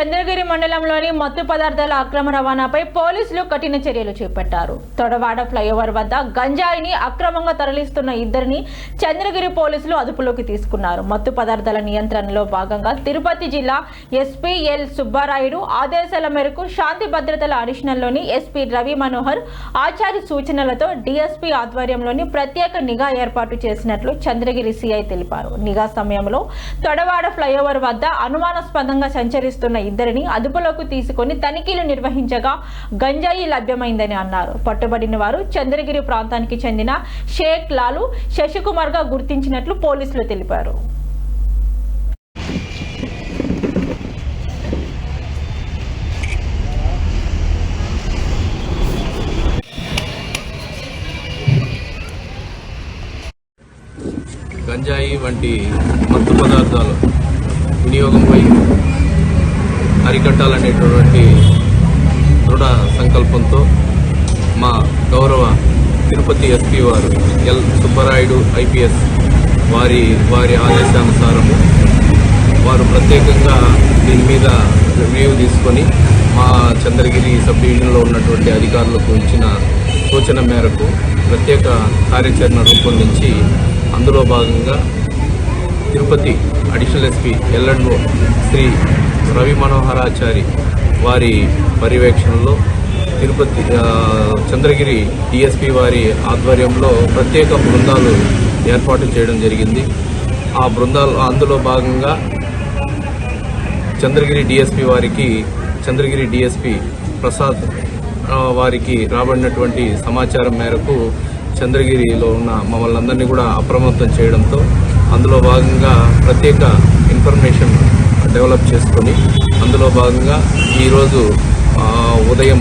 చంద్రగిరి మండలంలోని మత్తు పదార్థాల అక్రమ రవాణాపై పోలీసులు కఠిన చర్యలు చేపట్టారు. తొడవాడ ఫ్లైఓవర్ వద్ద గంజాయిని అక్రమంగా తరలిస్తున్న ఇద్దరిని చంద్రగిరి పోలీసులు అదుపులోకి తీసుకున్నారు. మత్తు పదార్థాల నియంత్రణలో భాగంగా తిరుపతి జిల్లా ఎస్పీ ఎల్ సుబ్బారాయుడు ఆదేశాల మేరకు శాంతి భద్రతల అడిషనల్లోని ఎస్పీ రవి మనోహర్ ఆచార్య సూచనలతో డిఎస్పీ ఆధ్వర్యంలోని ప్రత్యేక నిఘా ఏర్పాటు చేసినట్లు చంద్రగిరి సిఐ తెలిపారు. నిఘా సమయంలో తొడవాడ ఫ్లైఓవర్ వద్ద అనుమానాస్పదంగా సంచరిస్తున్న ఇద్దరిని అదుపులోకి తీసుకొని తనిఖీలు నిర్వహించగా గంజాయి లభ్యమైందని అన్నారు. పట్టుబడిన వారు చంద్రగిరి ప్రాంతానికి చెందిన షేక్ లాలు శశికుమార్గా గుర్తించినట్లు పోలీసులు తెలిపారు. గంజాయి వంటి మత్తు పదార్థాలు వినియోగంపై అరికట్టాలనేటటువంటి దృఢ సంకల్పంతో మా గౌరవ తిరుపతి ఎస్పీ వారు ఎల్ సుబ్బరాయుడు ఐపీఎస్ వారి వారి ఆదేశానుసారము వారు ప్రత్యేకంగా దీని మీద రివ్యూ తీసుకొని మా చంద్రగిరి సబ్ డివిజన్లో ఉన్నటువంటి అధికారులకు ఇచ్చిన సూచన మేరకు ప్రత్యేక కార్యాచరణ రూపొందించి అందులో భాగంగా Tirupati additional SP LNO Shri Ravi Manoharachari వారి పర్యవేక్షణలో తిరుపతి చంద్రగిరి డిఎస్పి వారి ఆధ్వర్యంలో ప్రత్యేక బృందాలు ఏర్పాటు చేయడం జరిగింది. ఆ బృందాలు అందులో భాగంగా చంద్రగిరి డిఎస్పి వారికి చంద్రగిరి డిఎస్పి ప్రసాద్ వారికి రాబడినటువంటి సమాచారం మేరకు చంద్రగిరిలో ఉన్న మమ్మల్ని అందరినీ కూడా అప్రమత్తం చేయడంతో అందులో భాగంగా ప్రత్యేక ఇన్ఫర్మేషన్ డెవలప్ చేసుకొని అందులో భాగంగా ఈరోజు ఉదయం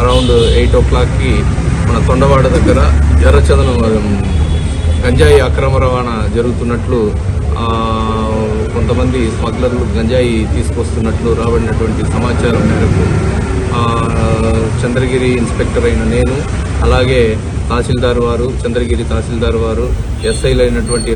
అరౌండ్ ఎయిట్ ఓ క్లాక్కి మన తొండవాడ దగ్గర ఎర్రచందనం గంజాయి అక్రమ రవాణా జరుగుతున్నట్లు కొంతమంది స్మగ్లర్లు గంజాయి తీసుకొస్తున్నట్లు రాబడినటువంటి సమాచారం మేరకు చంద్రగిరి ఇన్స్పెక్టర్ అయిన నేను అలాగే తహసీల్దార్ వారు చంద్రగిరి తహసీల్దార్ వారు ఎస్ఐలు అయినటువంటి